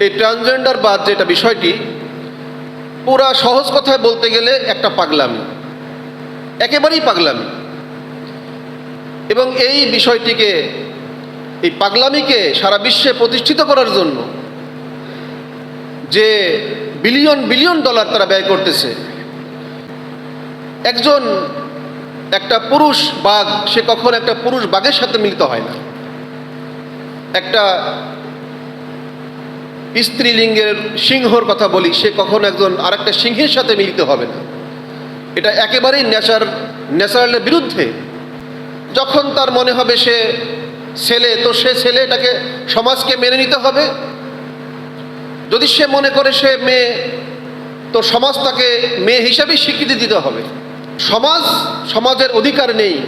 এই ট্রান্সজেন্ডার বাদ যেটা বিষয়টি, পুরা সহজ কথায় বলতে গেলে একটা পাগলামি। একেবারেই পাগলামি। এবং এই বিষয়টিকে, এই পাগলামিকে সারা বিশ্বে প্রতিষ্ঠিত করার জন্য যে বিলিয়ন বিলিয়ন ডলার তারা ব্যয় করতেছে, একজন একটা পুরুষ বাঘ, সে কখনো একটা পুরুষ বাঘের সাথে মিলিত হয় না। একটা স্ত্রীলিঙ্গের সিংহর কথা বলি, সে কখনো একজন আরেকটা সিংহের সাথে মিলিত হবে না। এটা একেবারেই নেচার, ন্যাচারালের বিরুদ্ধে। যখন তার মনে হবে সে ছেলে, তো সে ছেলে এটাকে সমাজকে মেনে নিতে হবে। যদি সে মনে করে সে মেয়ে, তো সমাজ তাকে মেয়ে হিসাবেই স্বীকৃতি দিতে হবে। সমাজ, সমাজের অধিকার নেই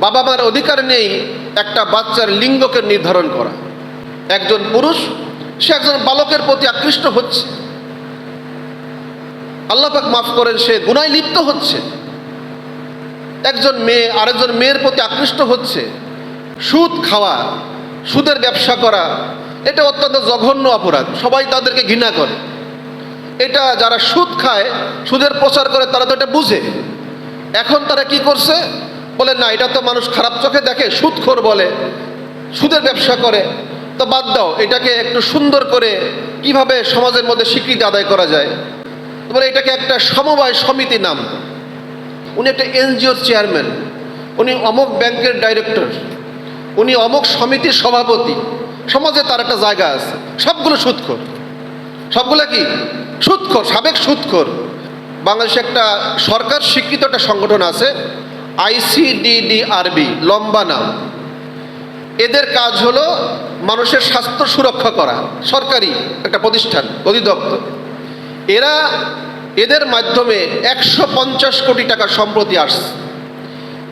বাবা মার অধিকার নেই একটা বাচ্চার লিঙ্গকে নির্ধারণ করা। একজন পুরুষ সে একজন বালকের প্রতি আকৃষ্ট হচ্ছে। আল্লাপাক মাফ করেন, সে গুনায় লিপ্ত হচ্ছে। একজন মেয়ে, আরেকজন মেয়ের প্রতি আকৃষ্ট হচ্ছে। সুদ খাওয়া, সুদের ব্যবসা করা, এটা অত্যন্ত জঘন্য অপরাধ। সবাই তাদেরকে ঘৃণা করে। এটা যারা সুদ খায়, সুদের প্রচার করে, তারা তো এটা বুঝে। এখন তারা কি করছে? বলে, না, এটা তো মানুষ খারাপ চোখে দেখে, সুদখোর বলে, সুদের ব্যবসা করে। তো বাদ দাও, এটাকে একটু সুন্দর করে কীভাবে সমাজের মধ্যে স্বীকৃতি আদায় করা যায়? বলে এটাকে একটা সমবায় সমিতি নাম। উনি একটা এনজিওর চেয়ারম্যান। উনি অমক ব্যাংকের ডাইরেক্টর। উনি অমক সমিতির সভাপতি। সমাজে তার একটা জায়গা আছে। সবগুলো সুদখোর সবগুলো কি? সুদখোর সাবেক সুদখোর বাংলাদেশে একটা সরকার স্বীকৃত একটা সংগঠন আছে, আইসিডিডিআরবি, লম্বা নাম। এদের কাজ হলো মানুষের স্বাস্থ্য সুরক্ষা করা, সরকারি একটা প্রতিষ্ঠান, অধিদপ্তর। এরা এদের মাধ্যমে একশো পঞ্চাশ কোটি টাকা সম্প্রতি আসছে।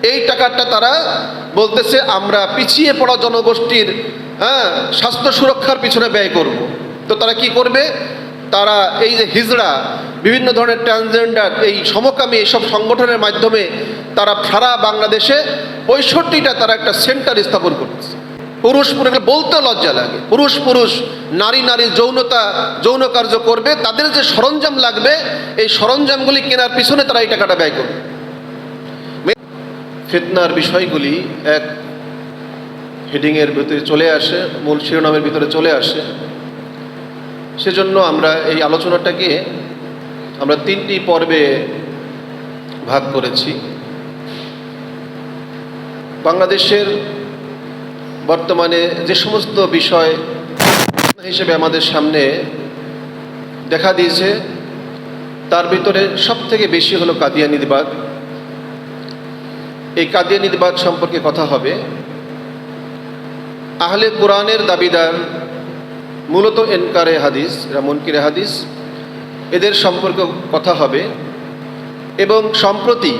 এই টাকাটা তারা বলতেছে, আমরা পিছিয়ে পড়া জনগোষ্ঠীর হ্যাঁ স্বাস্থ্য সুরক্ষার পিছনে ব্যয় করব। তো তারা কি করবে? তারা এই যে হিজড়া, বিভিন্ন ধরনের ট্রান্সজেন্ডার এই সমকামী এইসব সংগঠনের মাধ্যমে তারা সারা বাংলাদেশে পঁয়ষট্টিটা তারা একটা সেন্টার স্থাপন করতেছে পুরুষ পুরুষ বলতে লজ্জা লাগে। পুরুষ পুরুষ, নারী নারী যৌনতা, যৌন কার্য করবে, তাদের যে সরঞ্জাম লাগবে, এই সরঞ্জামগুলি কেনার পিছনে তারা এই টাকাটা ব্যয় করবে। ফিতনার বিষয়গুলি এক হেডিংয়ের ভিতরে চলে আসে, মূল শিরোনামের ভিতরে চলে আসে। সেজন্য আমরা এই আলোচনাটাকে আমরা তিনটি পর্বে ভাগ করেছি। বাংলাদেশের বর্তমানে যে সমস্ত বিষয় হিসেবে আমাদের সামনে দেখা দিয়েছে, তার ভিতরে সব থেকে বেশি হলো কাদিয়ানিবাদ এই কাদিয়ানিবাদ সম্পর্কে কথা হবে। আহলে কোরআনের দাবিদার মূলত এনকারে হাদিস, এরা মনকিরে হাদিস, এদের সম্পর্কে কথা হবে এবং সম্প্রতি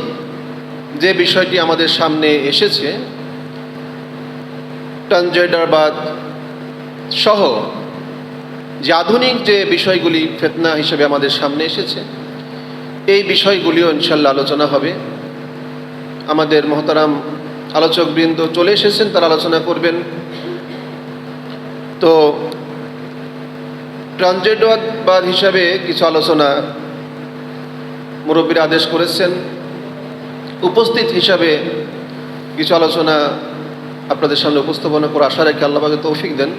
যে বিষয়টি আমাদের সামনে এসেছে ট্রান্সজেন্ডারবাদ সহ যে আধুনিক যে বিষয়গুলি ফেতনা হিসেবে আমাদের সামনে এসেছে, এই বিষয়গুলিও ইনশাল্লাহ আলোচনা হবে। আমাদের মহতারাম আলোচকবৃন্দ চলে এসেছেন, তারা আলোচনা করবেন। তো ট্রানজেন্ডারবাদ হিসাবে কিছু আলোচনা মুরব্বীরা আদেশ করেছেন। উপস্থিত হিসাবে কিছু আলোচনা আপনাদের সামনে উপস্থাপনা করে আশা রেখে আল্লাহকে তৌফিক দেন।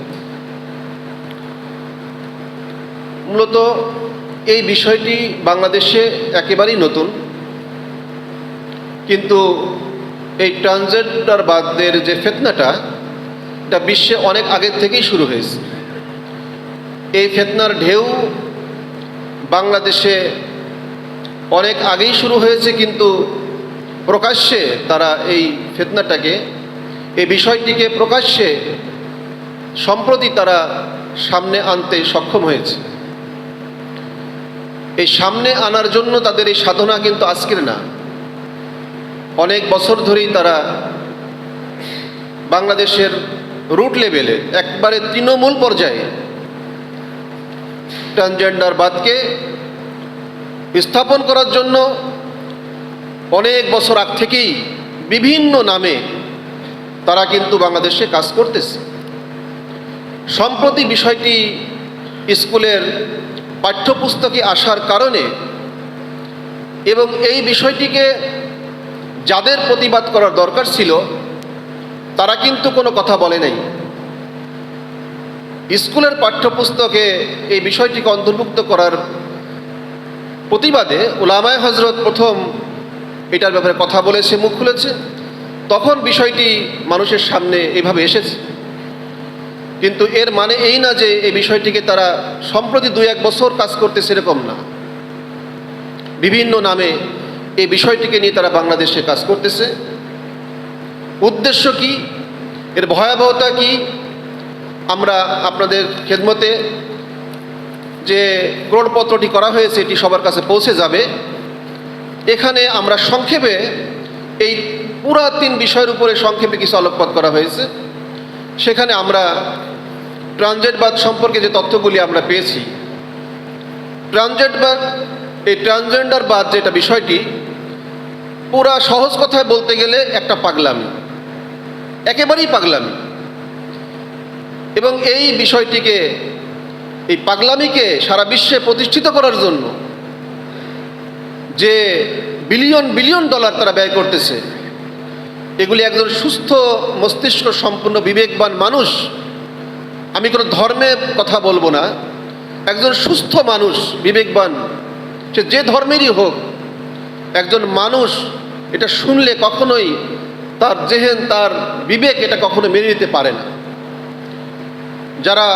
মূলত এই বিষয়টি বাংলাদেশে একেবারেই নতুন। কিন্তু এই ট্রানজেন্ডারবাদের যে ফেতনাটা, এটা বিশ্বে অনেক আগের থেকেই শুরু হয়েছে। এই ফেতনার ঢেউ বাংলাদেশে অনেক আগেই শুরু হয়েছে, কিন্তু প্রকাশ্যে তারা এই ফেতনাটাকে এই বিষয়টিকে প্রকাশ্যে সম্প্রতি তারা সামনে আনতে সক্ষম হয়েছে। এই সামনে আনার জন্য তাদের এই সাধনা কিন্তু আজকের না। অনেক বছর ধরেই তারা বাংলাদেশের রুট লেভেলে একবারে তৃণমূল পর্যায়ে ট্রান্সজেন্ডারবাদকে স্থাপন করার জন্য অনেক বছর আগ থেকেই বিভিন্ন নামে তারা কিন্তু বাংলাদেশে কাজ করতেছে। সম্প্রতি বিষয়টি স্কুলের পাঠ্যপুস্তকে আসার কারণে এবং এই বিষয়টিকে যাদের প্রতিবাদ করার দরকার ছিল, তারা কিন্তু কোনো কথা বলে নাই। স্কুলের পাঠ্যপুস্তকে এই বিষয়টিকে অন্তর্ভুক্ত করার প্রতিবাদে ওলামায় হজরত প্রথম এটার ব্যাপারে কথা বলেছে, মুখ খুলেছে। তখন বিষয়টি মানুষের সামনে এভাবে এসেছে। কিন্তু এর মানে এই না যে এই বিষয়টিকে তারা সম্প্রতি দুই এক বছর কাজ করতে সেরকম না। বিভিন্ন নামে এই বিষয়টিকে নিয়ে তারা বাংলাদেশে কাজ করতেছে। উদ্দেশ্য কি? এর ভয়াবহতা কি? আমরা আপনাদের খেদমতে যে ক্রোড়পত্রটি করা হয়েছে, এটি সবার কাছে পৌঁছে যাবে। এখানে আমরা সংক্ষেপে এই পুরা তিন বিষয়ের উপরে সংক্ষেপে কিছু আলোকপাত করা হয়েছে। সেখানে আমরা ট্রানজেটবাদ সম্পর্কে যে তথ্যগুলি আমরা পেয়েছি, ট্রানজেটবাদ, এই ট্রান্সজেন্ডারবাদ যেটা বিষয়টি, পুরা সহজ কথায় বলতে গেলে একটা পাগলামি। একেবারেই পাগলামি। এবং এই বিষয়টিকে, এই পাগলামিকে সারা বিশ্বে প্রতিষ্ঠিত করার জন্য যে বিলিয়ন বিলিয়ন ডলার তারা ব্যয় করতেছে এগুলি একজন সুস্থ মস্তিষ্ক সম্পূর্ণ বিবেকবান মানুষ। আমি কোনো ধর্মের কথা বলব না। একজন সুস্থ মানুষ, বিবেকবান, সে যে ধর্মেরই হোক, একজন মানুষ এটা শুনলে কখনোই তার জেহেন, তার বিবেক এটা কখনো মেনে নিতে পারে না। যারা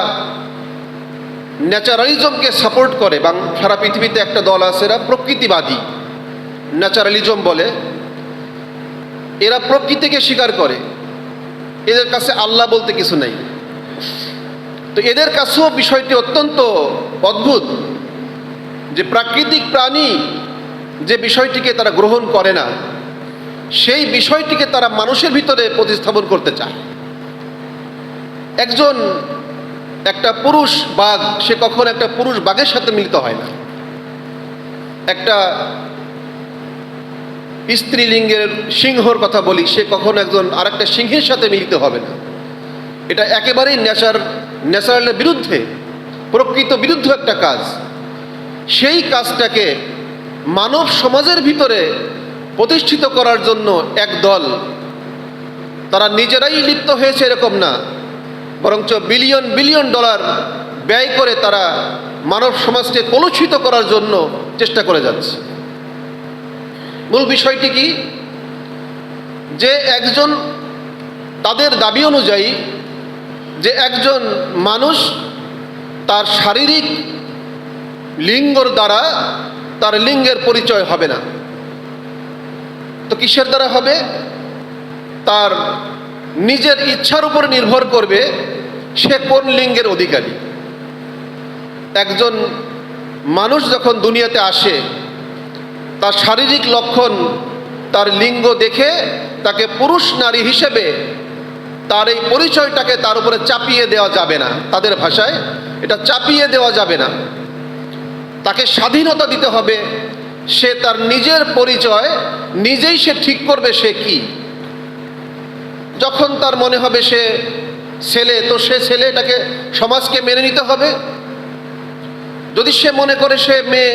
ন্যাচারালিজমকে সাপোর্ট করে, বাং সারা পৃথিবীতে একটা দল আছে এরা প্রকৃতিবাদী। ন্যাচারালিজম বলে এরা প্রকৃতিকে স্বীকার করে। এদের কাছে আল্লাহ বলতে কিছু নেই। তো এদের কাছেও বিষয়টি অত্যন্ত অদ্ভুত যে প্রাকৃতিক প্রাণী যে বিষয়টিকে তারা গ্রহণ করে না, সেই বিষয়টিকে তারা মানুষের ভিতরে প্রতিস্থাপন করতে চায়। একজন একটা পুরুষ বাঘ, সে কখনো একটা পুরুষ বাঘের সাথে মিলিত হয় না। একটা স্ত্রীলিঙ্গের সিংহর কথা বলি, সে কখনো একজন আরেকটা সিংহের সাথে মিলিত হবে না। এটা একেবারেই ন্যাচার ন্যাচারালের বিরুদ্ধে, প্রকৃত বিরুদ্ধ একটা কাজ। সেই কাজটাকে মানব সমাজের ভিতরে প্রতিষ্ঠিত করার জন্য এক দল, তারা নিজেরাই লিপ্ত হয়েছে এরকম না, বরঞ্চ বিলিয়ন বিলিয়ন ডলার ব্যয় করে তারা মানব সমাজকে কলুষিত করার জন্য চেষ্টা করে যাচ্ছে। মূল বিষয়টি কি? যে একজন তাদের দাবি অনুযায়ী যে একজন মানুষ তার শারীরিক লিঙ্গর দ্বারা তার লিঙ্গের পরিচয় হবে না। তো কিসের দ্বারা হবে? তার নিজের ইচ্ছার উপর নির্ভর করবে সে কোন লিঙ্গের অধিকারী। একজন মানুষ যখন দুনিয়াতে আসে তার শারীরিক লক্ষণ, তার লিঙ্গ দেখে তাকে পুরুষ নারী হিসেবে তার এই পরিচয়টাকে তার উপরে চাপিয়ে দেওয়া যাবে না। তাদের ভাষায় এটা চাপিয়ে দেওয়া যাবে না। তাকে স্বাধীনতা দিতে হবে। সে তার নিজের পরিচয়, নিজেই সে ঠিক করবে সে কি। যখন তার মনে হবে সে ছেলে, তো সে ছেলে এটাকে সমাজকে মেনে নিতে হবে। যদি সে মনে করে সে মেয়ে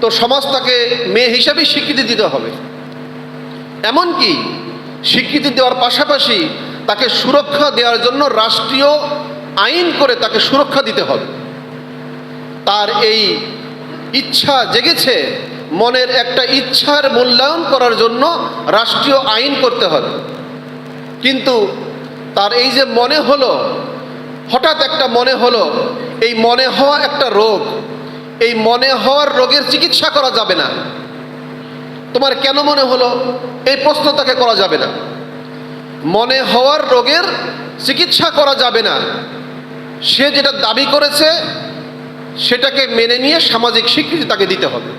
তো সমাজ তাকে মেয়ে হিসাবেই স্বীকৃতি দিতে হবে। এমনকি স্বীকৃতি দেওয়ার পাশাপাশি তাকে সুরক্ষা দেওয়ার জন্য রাষ্ট্রীয় আইন করে তাকে সুরক্ষা দিতে হবে। তার এই ইচ্ছা জেগেছে, মনের একটা ইচ্ছার মূল্যায়ন করার জন্য রাষ্ট্রীয় আইন করতে হবে। কিন্তু তার এই যে মনে হলো, হঠাৎ একটা মনে হলো, এই মনে হওয়া একটা রোগ এই মনে হওয়ার রোগের চিকিৎসা করা যাবে না। তোমার কেন মনে হলো? এই প্রশ্ন তাকে করা যাবে না। মনে হওয়ার রোগের চিকিৎসা করা যাবে না। সে যেটা দাবি করেছে, সেটাকে মেনে নিয়ে সামাজিক স্বীকৃতি তাকে দিতে হবে।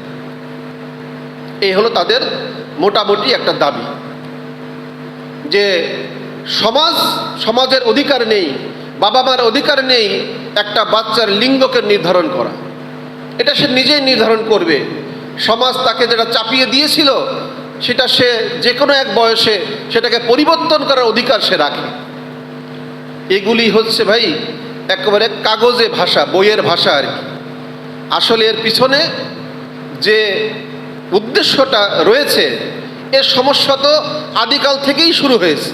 এই হলো তাদের মোটামুটি একটা দাবি। যে সমাজ, সমাজের অধিকার নেই বাবা মার অধিকার নেই একটা বাচ্চার লিঙ্গকে নির্ধারণ করা। এটা সে নিজেই নির্ধারণ করবে। সমাজ তাকে যেটা চাপিয়ে দিয়েছিল, সেটা সে যে কোনো এক বয়সে সেটাকে পরিবর্তন করার অধিকার সে রাখে। এগুলি হচ্ছে ভাই, একেবারে কাগজে ভাষা, বইয়ের ভাষা আর কি। আসলে এর পিছনে যে উদ্দেশ্যটা রয়েছে এর সমস্যা তো আদিকাল থেকেই শুরু হয়েছে।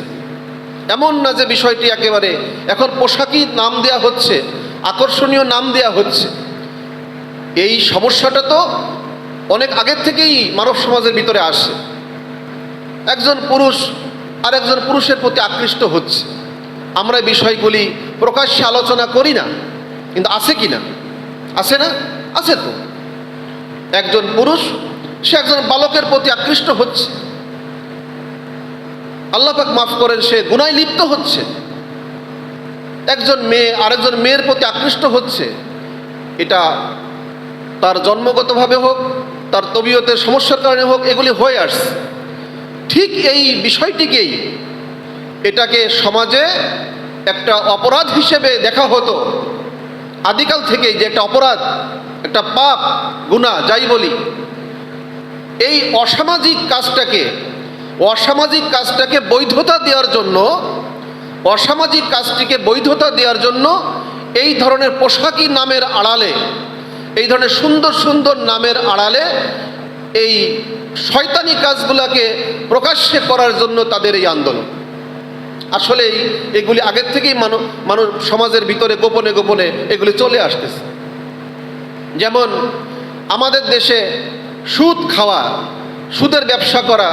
এমন না যে বিষয়টি একেবারে এখন পোশাকই নাম দেয়া হচ্ছে, আকর্ষণীয় নাম দেয়া হচ্ছে। এই সমস্যাটা তো অনেক আগের থেকেই মানব সমাজের ভিতরে আসে। একজন পুরুষ আর একজন পুরুষের প্রতি আকৃষ্ট হচ্ছে। আমরা বিষয়গুলি প্রকাশ্যে আলোচনা করি না, কিন্তু আছে কি না? আছে না? আছে তো। একজন পুরুষ, সে একজন বালকের প্রতি আকৃষ্ট হচ্ছে। আল্লাহ পাক মাফ করেন, সে গুনায় লিপ্ত হচ্ছে। একজন মেয়ে আরেকজন মেয়ের প্রতি আকৃষ্ট হচ্ছে। এটা তার জন্মগতভাবে হোক, তার তবিয়তের সমস্যার কারণে হোক, এগুলি হয়ে আসছে। ঠিক এই বিষয়টিকেই এটাকে সমাজে একটা অপরাধ হিসেবে দেখা হতো। আদিকাল থেকেই যে একটা অপরাধ, একটা পাপ গুণা যাই বলি, এই অসামাজিক কাজটাকে অসামাজিক কাজটাকে বৈধতা দেওয়ার জন্য, অসামাজিক কাজটিকে বৈধতা দেওয়ার জন্য এই ধরনের পোশাকি নামের আড়ালে এই ধরনের সুন্দর সুন্দর নামের আড়ালে এই শয়তানি কাজগুলোকে প্রকাশ্যে করার জন্য তাদের এই আন্দোলন। আসলেই এগুলি আগের থেকেই মানুষ মানুষ সমাজের ভিতরে গোপনে গোপনে এগুলি চলে আসতেছে। যেমন আমাদের দেশে সুদ খাওয়া, সুদের ব্যবসা করা,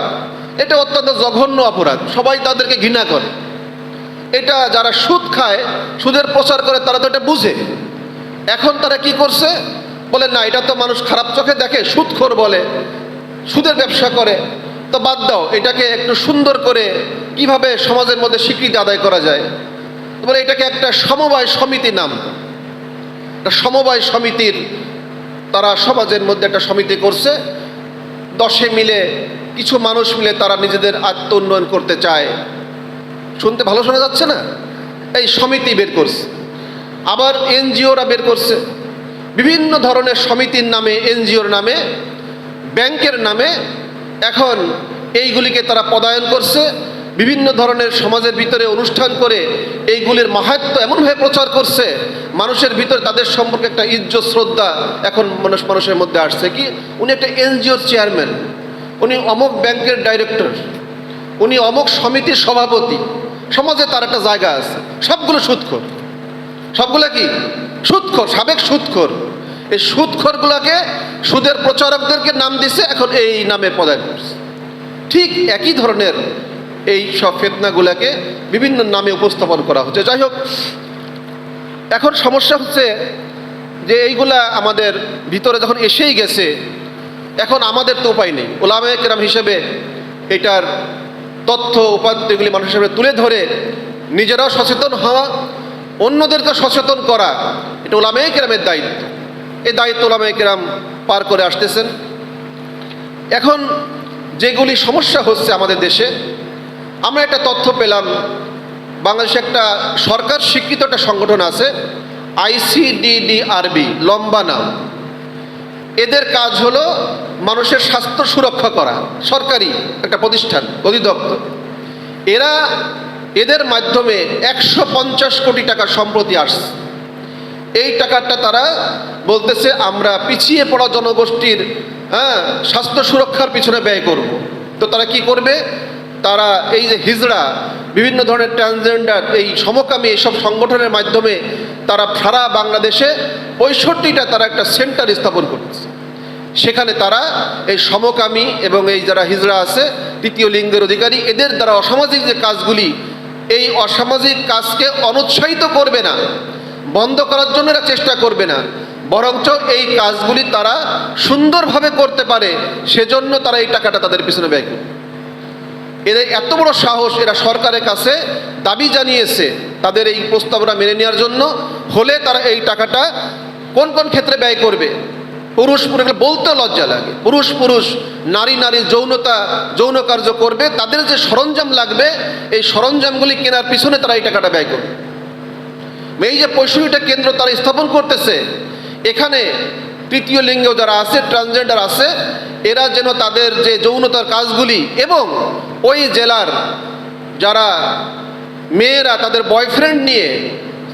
এটা অত্যন্ত জঘন্য অপরাধ। সবাই তাদেরকে ঘৃণা করে। এটা যারা সুদ খায়, সুদের প্রচার করে তারা তো এটা বুঝে। এখন তারা কি করছে? বলে, না, এটা তো মানুষ খারাপ চোখে দেখে, সুদখোর বলে, সুদের ব্যবসা করে। তো বাদ দাও, এটাকে একটু সুন্দর করে কীভাবে সমাজের মধ্যে স্বীকৃতি আদায় করা যায়? বলে, এটাকে একটা সমবায় সমিতি নাম। একটা সমবায় সমিতির তারা সমাজের মধ্যে একটা সমিতি করছে। দশে মিলে, কিছু মানুষ মিলে তারা নিজেদের আত্ম উন্নয়ন করতে চায়। শুনতে ভালো শোনা যাচ্ছে না? এই সমিতি বের করছে। আবার এনজিওরা বের করছে। বিভিন্ন ধরনের সমিতির নামে, এনজিওর নামে, ব্যাংকের নামে এখন এইগুলিকে তারা পদায়ন করছে। বিভিন্ন ধরনের সমাজের ভিতরে অনুষ্ঠান করে এইগুলির মাহাত্ম এমনভাবে প্রচার করছে, মানুষের ভিতরে তাদের সম্পর্কে একটা ইজ্জত, শ্রদ্ধা এখন মানুষ, মানুষের মধ্যে আসছে কি? উনি একটা এনজিওর চেয়ারম্যান, উনি অমুক ব্যাংকের ডাইরেক্টর, উনি অমুক সমিতির সভাপতি, সমাজে তার একটা জায়গা আছে, সবগুলো সুৎখোর। সবগুলো কি? সুৎখোর, সাবেক সুৎখোর। এই সুৎখোরগুলোকে সুদের প্রচারকদেরকে নাম দিছে, এখন এই নামে করছে। ঠিক একই ধরনের এই সব ফেতনাগুলোকে বিভিন্ন নামে উপস্থাপন করা হচ্ছে। যাই হোক, এখন সমস্যা হচ্ছে যে এইগুলা আমাদের ভিতরে যখন এসেই গেছে, এখন আমাদের তো উপায় নেই। ওলামে হিসেবে এটার তথ্য, উপাত্তগুলি মানুষের সামনে তুলে ধরে নিজেরাও সচেতন হওয়া অন্যদেরকে সচেতন করা, এটা ওলামে কেরামের দায়িত্ব। এই দায়িত্ব ওলামে কেরাম পার করে আসতেছেন। এখন যেগুলি সমস্যা হচ্ছে আমাদের দেশে, আমরা একটা তথ্য পেলাম, বাংলাদেশে একটা সরকার স্বীকৃত একটা সংগঠন আছে, আইসিডিডিআরবি, লম্বা নাম। এদের কাজ হলো মানুষের স্বাস্থ্য সুরক্ষা করা, সরকারি একটা প্রতিষ্ঠান, অধিদপ্তর। এরা এদের মাধ্যমে একশো পঞ্চাশ কোটি টাকা সম্প্রতি আসছে। এই টাকাটা তারা বলতেছে, আমরা পিছিয়ে পড়া জনগোষ্ঠীর হ্যাঁ স্বাস্থ্য সুরক্ষার পিছনে ব্যয় করব। তো তারা কি করবে? তারা এই যে হিজড়া, বিভিন্ন ধরনের ট্রান্সজেন্ডার এই সমকামী এইসব সংগঠনের মাধ্যমে তারা সারা বাংলাদেশে পঁয়ষট্টিটা তারা একটা সেন্টার স্থাপন করতেছে সেখানে তারা এই সমকামী এবং এই যারা হিজড়া আছে, তৃতীয় লিঙ্গের অধিকারী, এদের দ্বারা অসামাজিক যে কাজগুলি এই অসামাজিক কাজকে অনুৎসাহিত করবে না, বন্ধ করার জন্য এরা চেষ্টা করবে না। বরঞ্চ এই কাজগুলি তারা সুন্দরভাবে করতে পারে, সেজন্য তারা এই টাকাটা তাদের পিছনে ব্যয় করবে। এদের এত বড় সাহস, এরা সরকারের কাছে দাবি জানিয়েছে তাদের এই প্রস্তাবনা মেনে নেওয়ার জন্য, হলে তারা এই টাকাটা কোন কোন ক্ষেত্রে ব্যয় করবে? পুরুষ পুরুষ বলতে লজ্জা লাগে। পুরুষ পুরুষ, নারী নারী যৌনতা, যৌন কার্য করবে, তাদের যে সরঞ্জাম লাগবে, এই সরঞ্জামগুলি কেনার পিছনে তারা এই টাকাটা ব্যয় করবে। এই যে পঁয়ষট্টিটা কেন্দ্র তারা স্থাপন করতেছে, এখানে তৃতীয় লিঙ্গ যারা আছে ট্রান্সজেন্ডার আছে, এরা যেন তাদের যে যৌনতার কাজগুলি এবং ওই জেলার যারা মেয়েরা, তাদের বয়ফ্রেন্ড নিয়ে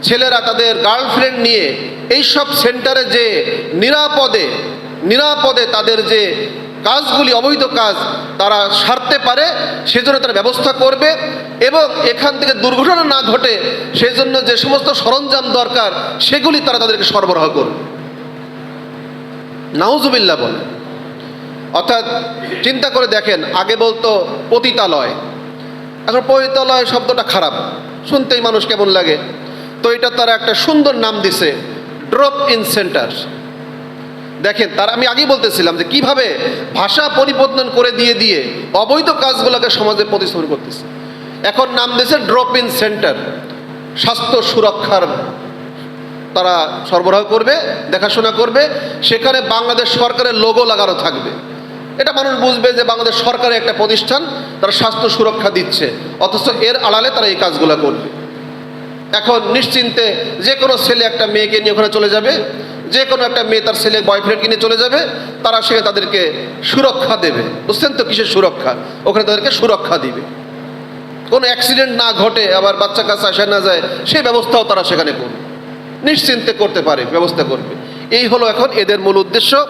ছেলেরা তাদের গার্লফ্রেন্ড নিয়ে এই সব সেন্টারে যে নিরাপদে নিরাপদে তাদের যে কাজগুলি, অবৈধ কাজ তারা সারতে পারে, সেজন্য তারা ব্যবস্থা করবে এবং এখান থেকে দুর্ঘটনা না ঘটে সেজন্য যে সমস্ত সরঞ্জাম দরকার, সেগুলি তারা তাদেরকে সরবরাহ করবে নাউজুবিল্লাহ বলে। অর্থাৎ চিন্তা করে দেখেন, আগে বলতো পতিতালয়। এখন পতিতালয় শব্দটা খারাপ। শুনতেই মানুষ কেমন লাগে। তো এটা তারা একটা সুন্দর নাম দিছে ড্রপ ইন সেন্টার দেখেন, তার, আমি আগেই বলতেছিলাম যে কীভাবে ভাষা পরিবর্তন করে দিয়ে দিয়ে অবৈধ কাজগুলোকে সমাজে প্রতিস্থাপন করতেছে। এখন নাম দিয়েছে ড্রপ ইন সেন্টার স্বাস্থ্য সুরক্ষার তারা সরবরাহ করবে, দেখাশোনা করবে, সেখানে বাংলাদেশ সরকারের লোগো লাগানো থাকবে। এটা মানুষ বুঝবে যে বাংলাদেশ সরকারের একটা প্রতিষ্ঠান, তারা স্বাস্থ্য সুরক্ষা দিচ্ছে, অথচ এর আড়ালে তারা এই কাজগুলো করবে। এখন নিশ্চিন্তে যে কোনো ছেলে একটা মেয়েকে নিয়ে ওখানে চলে যাবে, যে কোনো একটা মেয়ে তার ছেলে বয়ফ্রেন্ডকে নিয়ে চলে যাবে, তারা সেখানে তাদেরকে সুরক্ষা দেবে। বুঝছেন তো কিসের সুরক্ষা? ওখানে তাদেরকে সুরক্ষা দিবে। কোনো অ্যাক্সিডেন্ট না ঘটে, আবার বাচ্চা কাছে আসা না যায়, সেই ব্যবস্থাও তারা সেখানে করবে। নিশ্চিন্তে করতে পারে, ব্যবস্থা করবে। এই হলো এখন এদের মূল উদ্দেশ্য।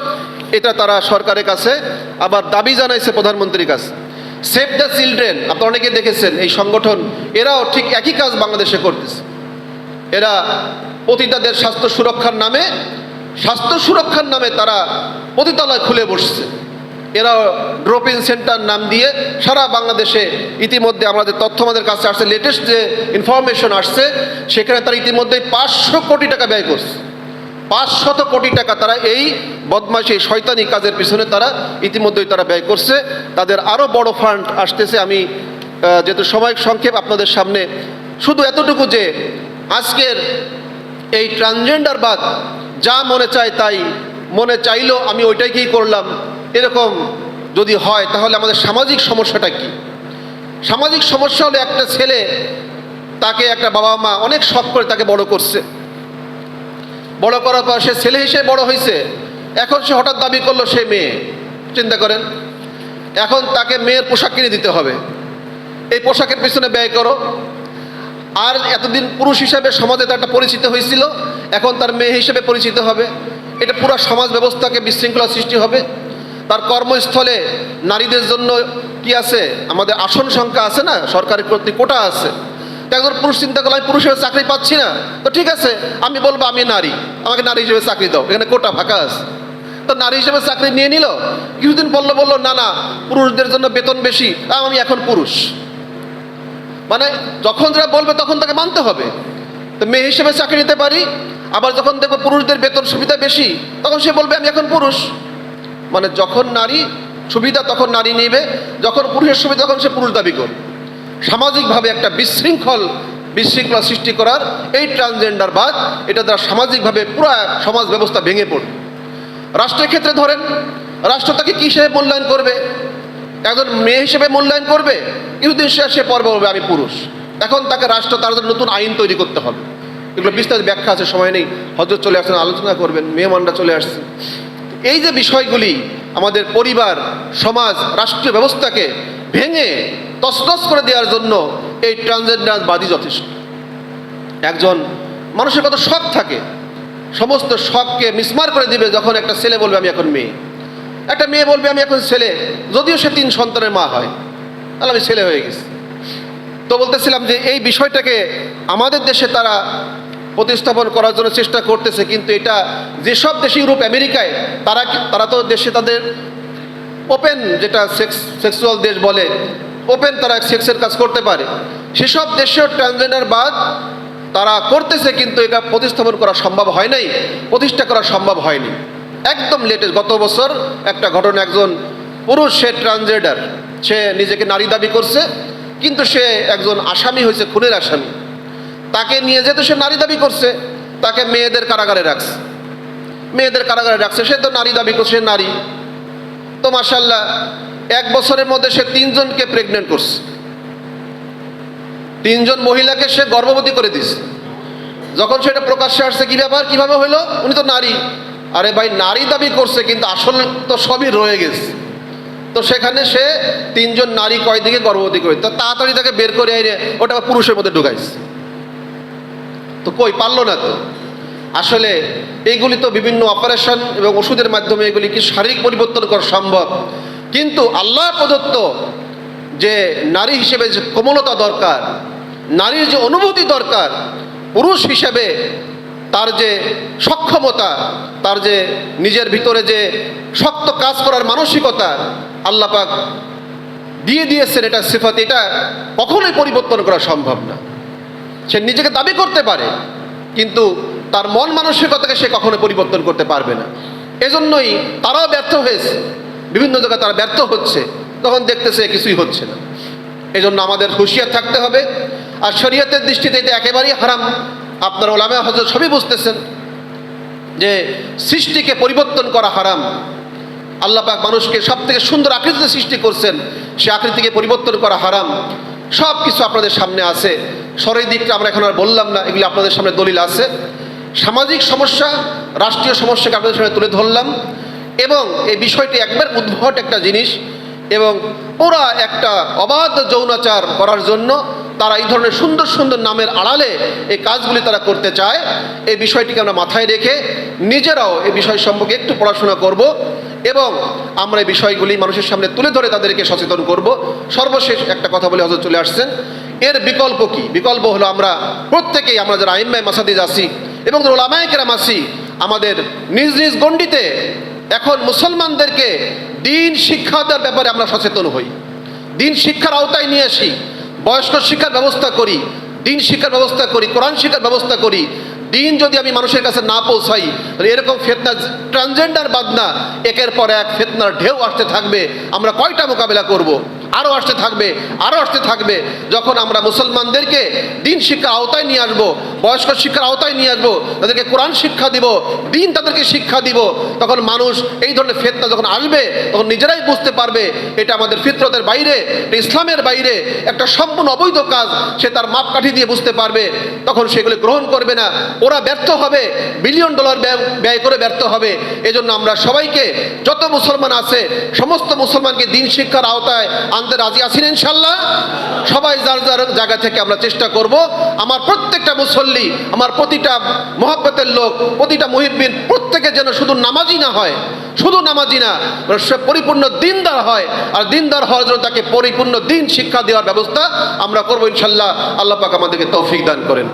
এটা তারা সরকারের কাছে, আবার দাবি জানাইছে প্রধানমন্ত্রীর কাছে। সেভ দ্য চিলড্রেন আপনারা অনেকে দেখেছেন এই সংগঠন, এরাও ঠিক একই কাজ বাংলাদেশে করতেছে। এরা পতিতাদের স্বাস্থ্য সুরক্ষার নামে, স্বাস্থ্য সুরক্ষার নামে তারা পতিতালয় খুলে বসছে। এরা ড্রপিং সেন্টার নাম দিয়ে সারা বাংলাদেশে ইতিমধ্যে আমাদের তথ্য আমাদের কাছে আসছে লেটেস্ট যে ইনফরমেশন আসছে, সেখানে তারা ইতিমধ্যে পাঁচশো কোটি টাকা ব্যয় করছে। পাঁচশত কোটি টাকা তারা এই বদমাশি শয়তানি কাজের পিছনে তারা ইতিমধ্যেই তারা ব্যয় করছে। তাদের আরও বড় ফান্ড আসতেছে। আমি যেহেতু সময় সংক্ষেপ আপনাদের সামনে, শুধু এতটুকু যে আজকের এই ট্রান্সজেন্ডারবাদ যা মনে চায় তাই, মনে চাইলো আমি ওইটাকেই করলাম। এরকম যদি হয়, তাহলে আমাদের সামাজিক সমস্যাটা কি? সামাজিক সমস্যা হলো একটা ছেলে, তাকে একটা বাবা মা অনেক শখ করে তাকে বড় করছে। বড় করার পর সে ছেলে হিসেবে বড় হয়েছে। এখন সে হঠাৎ দাবি করল সে মেয়ে। চিন্তা করেন, এখন তাকে মেয়ের পোশাক কিনে দিতে হবে। এই পোশাকের পিছনে ব্যয় করো। আর এতদিন পুরুষ হিসাবে সমাজে তার একটা পরিচিত হয়েছিল, এখন তার মেয়ে হিসেবে পরিচিত হবে। এটা পুরো সমাজ ব্যবস্থাকে বিশৃঙ্খলা সৃষ্টি হবে। তার কর্মস্থলে নারীদের জন্য কি আছে? আমাদের আসন সংখ্যা আছে না? সরকারি কর্তৃক কোটা আছে। তো পুরুষ চিন্তা করলে, আমি পুরুষ হিসেবে চাকরি পাচ্ছি না। তো ঠিক আছে, আমি বলব, আমি নারী, আমাকে নারী হিসেবে চাকরি দাও, এখানে কোটা ফাঁকা আছে। তো নারী হিসেবে চাকরি নিয়ে নিল, কিছুদিন বলল বলল, না না, পুরুষদের জন্য বেতন বেশি আমি এখন পুরুষ। মানে যখন যারা বলবে, তখন তাকে মানতে হবে। তো মেয়ে হিসেবে চাকরি নিতে পারি, আবার যখন দেখব পুরুষদের বেতন সুবিধা বেশি, তখন সে বলবে, আমি এখন পুরুষ। মানে যখন নারী সুবিধা, তখন নারী নেবে, যখন পুরুষের সুবিধা, তখন সে পুরুষ দাবি করবে। সামাজিকভাবে একটা বিশৃঙ্খল বিশৃঙ্খলা সৃষ্টি করার এই ট্রান্সজেন্ডার বাদ, এটা দ্বারা সামাজিকভাবে পুরো সমাজ ব্যবস্থা ভেঙে পড়বে। রাষ্ট্রের ক্ষেত্রে ধরেন, রাষ্ট্র তাকে কী হিসেবে মূল্যায়ন করবে? একজন মেয়ে হিসেবে মূল্যায়ন করবে? কিছুদিন সে সে পর্ব বলবে আমি পুরুষ। এখন তাকে রাষ্ট্র, তার জন্য নতুন আইন তৈরি করতে হবে। এগুলো বিস্তারিত ব্যাখ্যা আছে, সময় নেই। হজরত চলে আসছেন, আলোচনা করবেন, মেহমানরা চলে আসছে। এই যে বিষয়গুলি আমাদের পরিবার, সমাজ, রাষ্ট্রীয় ব্যবস্থাকে ভেঙে তসনস করে দেওয়ার জন্য এই ট্রান্সজেন্ডারবাদী যথেষ্ট। একজন মানুষের কত শখ থাকে, সমস্ত শখকে মিসমার করে দিবে যখন একটা ছেলে বলবে, আমি এখন মেয়ে। একটা মেয়ে বলবে, আমি এখন ছেলে। যদিও সে তিন সন্তানের মা হয়, তাহলে আমি ছেলে হয়ে গেছি। তো বলতেছিলাম যে এই বিষয়টাকে আমাদের দেশে তারা প্রতিস্থাপন করার জন্য চেষ্টা করতেছে, কিন্তু এটা যেসব দেশে ইউরোপ আমেরিকায়, তারা তারা তো দেশে তাদের ওপেন যেটা সেক্স সেক্সুয়াল দেশ বলে ওপেন তারা সেক্সের কাজ করতে পারে। সেসব দেশেও ট্রান্সজেন্ডার বাদ তারা করতেছে, কিন্তু এটা প্রতিস্থাপন করা সম্ভব হয় নাই, প্রতিষ্ঠা করা সম্ভব হয়নি। একদম লেটেস্ট গত বছর একটা ঘটনা, একজন পুরুষ, সে ট্রান্সজেন্ডার সে নিজেকে নারী দাবি করছে, কিন্তু সে একজন আসামি হয়েছে, খুনের আসামি। তাকে নিয়ে যেহেতু সে নারী দাবি করছে, তাকে মেয়েদের কারাগারে রাখছে। মেয়েদের কারাগারে রাখছে, সে তো নারী দাবি করছে নারী। তো মাসাল্লাহ এক বছরের মধ্যে সে তিনজনকে প্রেগনেন্ট করছে। তিনজন মহিলাকে সে গর্ভবতী করে দিস যখন সেটা প্রকাশ্যে আসছে, কি ব্যাপার, কীভাবে হইল উনি তো নারী। আরে ভাই, নারী দাবি করছে, কিন্তু আসল তো সবই রয়ে গেছে। তো সেখানে সে তিনজন নারী কয়দিকে গর্ভবতী করে তো তাড়াতাড়ি তাকে বের করে এনে ওটা পুরুষের মধ্যে ঢুকাইছে। তো কই, পারল না তো। আসলে এইগুলি তো বিভিন্ন অপারেশন এবং ওষুধের মাধ্যমে এগুলি কি শারীরিক পরিবর্তন করা সম্ভব? কিন্তু আল্লাহ প্রদত্ত যে নারী হিসেবে যে কোমলতা দরকার, নারীর যে অনুভূতি দরকার, পুরুষ হিসেবে তার যে সক্ষমতা, তার যে নিজের ভিতরে যে শক্ত কাজ করার মানসিকতা আল্লাহ পাক দিয়ে দিয়েছেন এটা সিফাত, এটা কখনোই পরিবর্তন করা সম্ভব না। সে নিজেকে দাবি করতে পারে, কিন্তু তার মন মানসিকতাকে সে কখনো পরিবর্তন করতে পারবে না। এজন্যই তারাও ব্যর্থ হয়েছে। বিভিন্ন জায়গায় তারা ব্যর্থ হচ্ছে, তখন দেখতেছে কিছুই হচ্ছে না। এজন্য আমাদের হুঁশিয়ার থাকতে হবে। আর শরীয়তের দৃষ্টিতে এটা একেবারেই হারাম। আপনার ওলামা হজরত সবই বুঝতেছেন যে সৃষ্টিকে পরিবর্তন করা হারাম। আল্লাহ পাক মানুষকে সব থেকে সুন্দর আকৃতিতে সৃষ্টি করছেন, সে আকৃতিকে পরিবর্তন করা হারাম। সব কিছু আপনাদের সামনে আছে। সরের দিকটা আমরা এখন আর বললাম না, এগুলি আপনাদের সামনে দলিল আছে। সামাজিক সমস্যা, রাষ্ট্রীয় সমস্যাকে আপনাদের সামনে তুলে ধরলাম এবং এই বিষয়টি একবার উদ্ভট একটা জিনিস এবং ওরা একটা অবাধ যৌনাচার করার জন্য তারা এই ধরনের সুন্দর সুন্দর নামের আড়ালে এই কাজগুলি তারা করতে চায়। এই বিষয়টিকে আমরা মাথায় রেখে নিজেরাও এই বিষয় সম্পর্কে একটু পড়াশোনা করব এবং আমরা এই বিষয়গুলি মানুষের সামনে তুলে ধরে তাদেরকে সচেতন করব। সর্বশেষ একটা কথা বলে হজরত চলে আসছেন। এর বিকল্প কি? বিকল্প হলো আমরা প্রত্যেকেই আমরা যারা আইম্মায় মাসাদিজ আসি এবং যারা ওলামায় কেরাম আসি আমাদের নিজ নিজ গণ্ডিতে এখন মুসলমানদেরকে দিন শিক্ষা দেওয়ার ব্যাপারে আমরা সচেতন হই। দিন শিক্ষার আওতায় নিয়ে আসি, বয়স্ক শিক্ষার ব্যবস্থা করি, দিন শিক্ষার ব্যবস্থা করি, কোরআন শিক্ষার ব্যবস্থা করি। দিন যদি আমি মানুষের কাছে না পৌঁছাই, তাহলে এরকম ফেতনা, ট্রান্সজেন্ডার বাদনা, একের পর এক ফেতনার ঢেউ আসতে থাকবে। আমরা কয়টা মোকাবেলা করব। আরও আসতে থাকবে আরও আসতে থাকবে। যখন আমরা মুসলমানদেরকে দিন শিক্ষার আওতায় নিয়ে আসব, বয়স্ক শিক্ষার আওতায় নিয়ে আসব, তাদেরকে কোরআন শিক্ষা দিব, দিন তাদেরকে শিক্ষা দিব, তখন মানুষ এই ধরনের ফেতনা যখন আসবে, তখন নিজেরাই বুঝতে পারবে এটা আমাদের ফিতরতের বাইরে ইসলামের বাইরে, একটা সম্পূর্ণ অবৈধ কাজ, সে তার মাপকাঠি দিয়ে বুঝতে পারবে, তখন সেগুলি গ্রহণ করবে না। ওরা ব্যর্থ হবে, বিলিয়ন ডলার ব্যয় করে ব্যর্থ হবে। এজন্য আমরা সবাইকে, যত মুসলমান আছে, সমস্ত মুসলমানকে দিন শিক্ষার আওতায় আনতে রাজি আছেন ইনশাল্লাহ সবাই যার যার জায়গা থেকে আমরা চেষ্টা করব। আমার প্রত্যেকটা মুসল্লি, আমার প্রতিটা মহাব্বতের লোক, প্রতিটা মুহিব্বিন, প্রত্যেকে যেন শুধু নামাজি না হয়। শুধু নামাজি না সে পরিপূর্ণ দিনদার হয়। আর দিনদার হওয়ার জন্য তাকে পরিপূর্ণ দিন শিক্ষা দেওয়ার ব্যবস্থা আমরা করব ইনশাল্লাহ আল্লাহ পাক আমাদেরকে তৌফিক দান করেন।